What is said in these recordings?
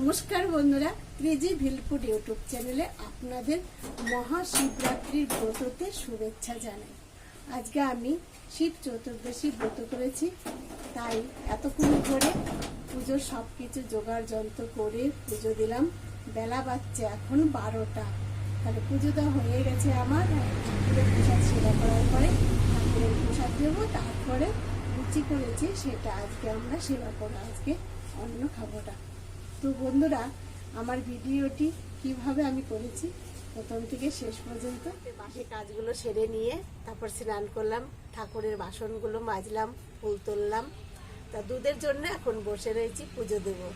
নমস্কার বন্ধুরা crazy ভিলফুড YouTube চ্যানেলে আপনাদের মহাশিবরাত্রির ব্রততে শুভেচ্ছা জানাই। আজকে আমি শিব চতুর্দশী ব্রত করেছি, তাই এতক্ষণ করে পুজোর সব কিছু জোগাড় যন্ত্র করে পুজো দিলাম। বেলা বাচ্চা এখন বারোটা। তাহলে পুজো দেওয়া হয়ে গেছে আমার ঠাকুরের প্রসাদ সেবা করার পরে ঠাকুরের প্রসাদ দেবো, তারপরে লুচি করেছি, সেটা আজকে আমরা সেবা করব। আজকে অন্য খাবোটা তো বন্ধুরা, আমার ভিডিওটি কীভাবে আমি করেছি প্রথম থেকে শেষ পর্যন্ত। বাকি কাজগুলো সেরে নিয়ে তারপর স্নান করলাম, ঠাকুরের বাসনগুলো মাজলাম, ফুল তুললাম। তা দুধের জন্য এখন বসে রয়েছি, পুজো দেবো।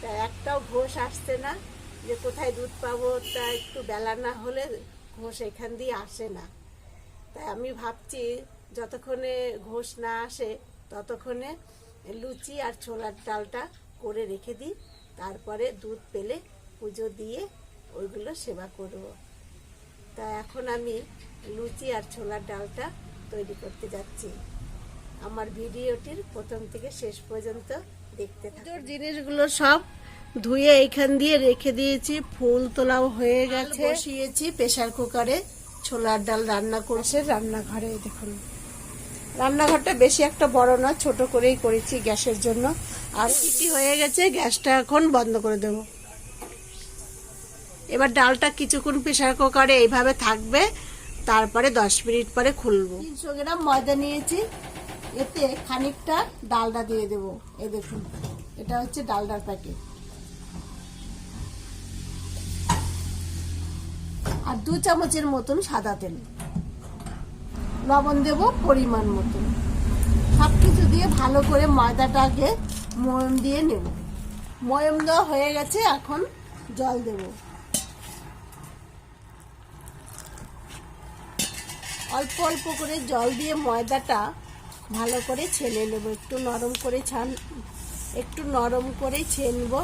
তা একটাও ঘোষ আসছে না যে কোথায় দুধ পাবো, তা একটু বেলা না হলে ঘোষ এখান দিয়ে আসে না। তাই আমি ভাবছি, যতক্ষণে ঘোষ না আসে, ততক্ষণে লুচি আর ছোলার ডালটা করে রেখে দিই। তারপরে দুধ পেলে পুজো দিয়ে ওইগুলো সেবা করব। তা এখন আমি লুচি আর ছোলার ডালটা তৈরি করতে যাচ্ছি। আমার ভিডিওটির প্রথম থেকে শেষ পর্যন্ত দেখতে থাকুন। জিনিসগুলো সব ধুয়ে এইখান দিয়ে রেখে দিয়েছি ফুল তোলাও হয়ে গেছে। বসিয়েছি প্রেশার কুকারে ছোলার ডাল রান্না করছে রান্নাঘরে দেখুন। রান্নাঘরটা বেশি একটা বড় না ছোট করেই করেছি গ্যাসের জন্য। আর সিটি হয়ে গেছে, গ্যাসটা এখন বন্ধ করে দেব। এবার ডালটা কিছুক্ষণ প্রেশার কুকারে এইভাবে থাকবে, তারপরে দশ মিনিট পরে খুলবো। তিনশো গ্রাম ময়দা নিয়েছি, এতে খানিকটা ডালডা দিয়ে দেব। এই দেখুন, এটা হচ্ছে ডালডার প্যাকেট। আর দু চামচের মতন সাদা তেল। লবণ দেব পরিমাণ মতো। সব কিছু দিয়ে ভালো করে ময়দাটাকে ময়ম দিয়ে নেব। ময়ম দেওয়া হয়ে গেছে, এখন জল দেব। অল্প অল্প করে জল দিয়ে ময়দাটা ভালো করে ছেলে নেব। একটু নরম করে ছান, একটু নরম করে ছেনবো,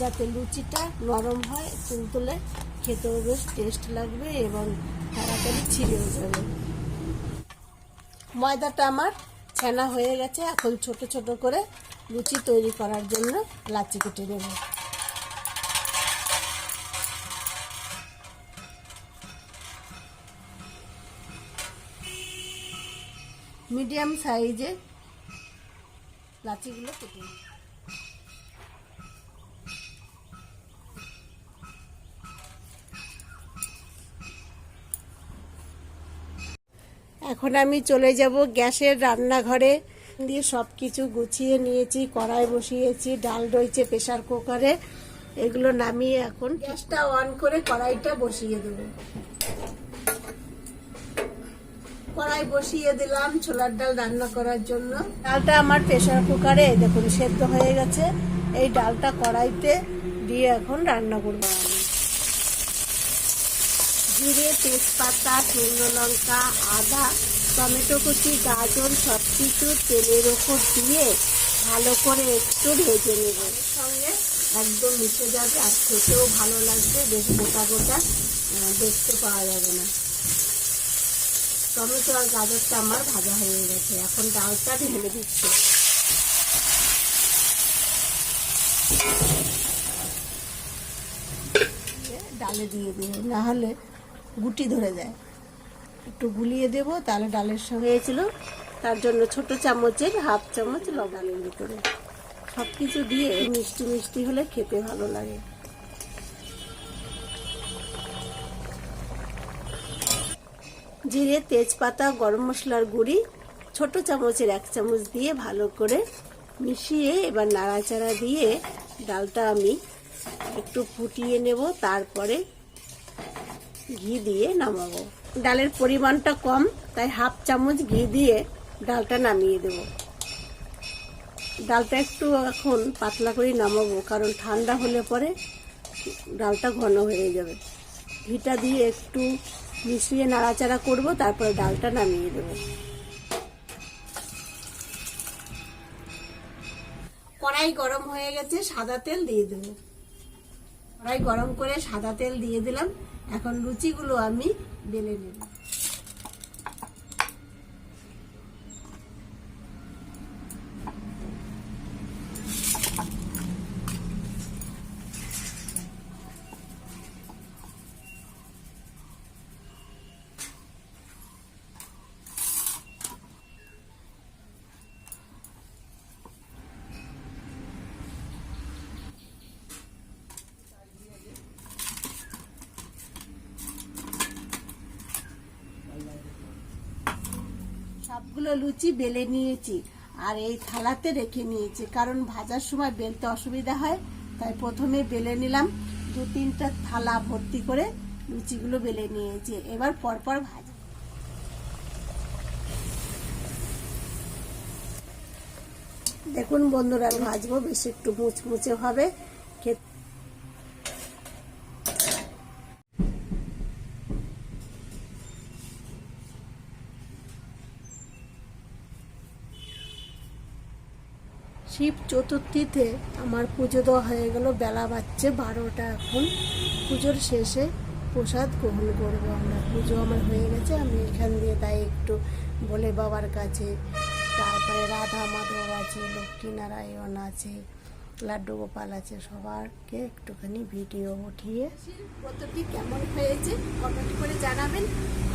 যাতে লুচিটা নরম হয় তুলতুলে খেতেও বেশ টেস্ট লাগবে এবং তাড়াতাড়ি ছিঁড়েও যাবে। ময়দাটা আমার ছানা হয়ে গেছে। এখন ছোট ছোট করে লুচি তৈরি করার জন্য লাচি কেটে নেব। মিডিয়াম সাইজে লাচিগুলো কেটে নেব এখন আমি চলে যাব গ্যাসের রান্নাঘরে। দিয়ে সব কিছু গুছিয়ে নিয়েছি, কড়াই বসিয়েছি, ডাল রয়েছে প্রেশার কুকারে। এগুলো নামিয়ে এখন গ্যাসটা অন করে কড়াইটা বসিয়ে দেবো। কড়াই বসিয়ে দিলাম ছোলার ডাল রান্না করার জন্য। ডালটা আমার প্রেশার কুকারে দেখুন, সেদ্ধ হয়ে গেছে। এই ডালটা কড়াইতে দিয়ে এখন রান্না করব। জিরে, তেজপাতা, শুকনো লঙ্কা, আদা, টমেটো কুচি, গাজর সব কিছু তেলের ওপর দিয়ে ভালো করে একটু ভেজে নেব। সঙ্গে একদম মিশে যাবে, আর খেতেও ভালো লাগবে, বেশ গোটা গোটা দেখতে পাওয়া যাবে না। টমেটো আর গাজরটা আমার ভাজা হয়ে গেছে, এখন ডালটা ঢেলে দিচ্ছে। ডালে দিয়ে দেবো না হলে গুটি ধরে যায়। একটু গুলিয়ে দেবো, তাহলে ডালের সঙ্গে হয়েছিল তার জন্য ছোট চামচের, হাফ চামচ লবণের ভিতরে। সব কিছু দিয়ে মিষ্টি মিষ্টি হলে খেতে ভালো লাগে। জিরে, তেজপাতা, গরম মশলার গুঁড়ি, ছোট চামচের এক চামচ দিয়ে ভালো করে মিশিয়ে এবার নাড়াচাড়া দিয়ে ডালটা আমি একটু ফুটিয়ে নেব। তারপরে ঘি দিয়ে নামাবো। ডালের পরিমাণটা কম, তাই হাফ চামচ ঘি দিয়ে ডালটা নামিয়ে দেব। ডালটা একটু এখন পাতলা করে নামাবো, কারণ ঠান্ডা হলে পরে ডালটা ঘন হয়ে যাবে। ঘিটা দিয়ে একটু মিশিয়ে নাড়াচাড়া করব, তারপরে ডালটা নামিয়ে দেবো। কড়াই গরম হয়ে গেছে, সাদা তেল দিয়ে দেবো। কড়াই গরম করে সাদা তেল দিয়ে দিলাম। এখন লুচিগুলো আমি বেলে নেব। অনেকগুলো লুচি বেলে নিয়েছি। আর এই থালাতে রেখে নিয়েছি। কারণ ভাজার সময় বেলতে অসুবিধা হয়, তাই প্রথমে বেলে নিলাম। দু তিনটা থালা ভর্তি করে লুচিগুলো বেলে নিয়েছি। এবার পরপর ভাজা দেখুন বন্ধুরা ভাজবো, বেশ একটু মুচমুচে হবে। খেতে শিব চতুর্থীতে আমার পুজো দেওয়া হয়ে গেল। বেলা বাজছে বারোটা এখন। পুজোর শেষে প্রসাদ গ্রহণ করব আমরা। পুজো আমার হয়ে গেছে। আমি এখান দিয়ে তাই একটু বলে বাবার কাছে, তারপরে রাধা মাধব আছে লক্ষ্মীনারায়ণ আছে, লাড্ডু গোপাল আছে, সবারকে একটুখানি ভিডিও উঠিয়ে কতটি কেমন হয়েছে কমেন্ট করে জানাবেন।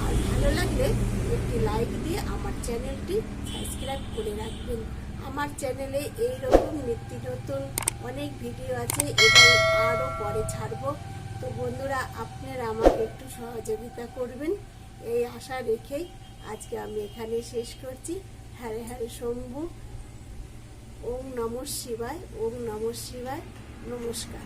আর ভালো লাগলে একটি লাইক দিয়ে আমার চ্যানেলটি সাবস্ক্রাইব করে রাখবেন। আমার চ্যানেলে এইরকম নিত্য নতুন অনেক ভিডিও আছে এবং আরও পরে ছাড়বো। তো বন্ধুরা, আপনারা আমাকে একটু সহযোগিতা করবেন এই আশা রেখেই আজকে আমি এখানে শেষ করছি। হ্যারে হ্যারে শম্ভু। ওম নম শিবায়, ওম নম শিবায়। নমস্কার।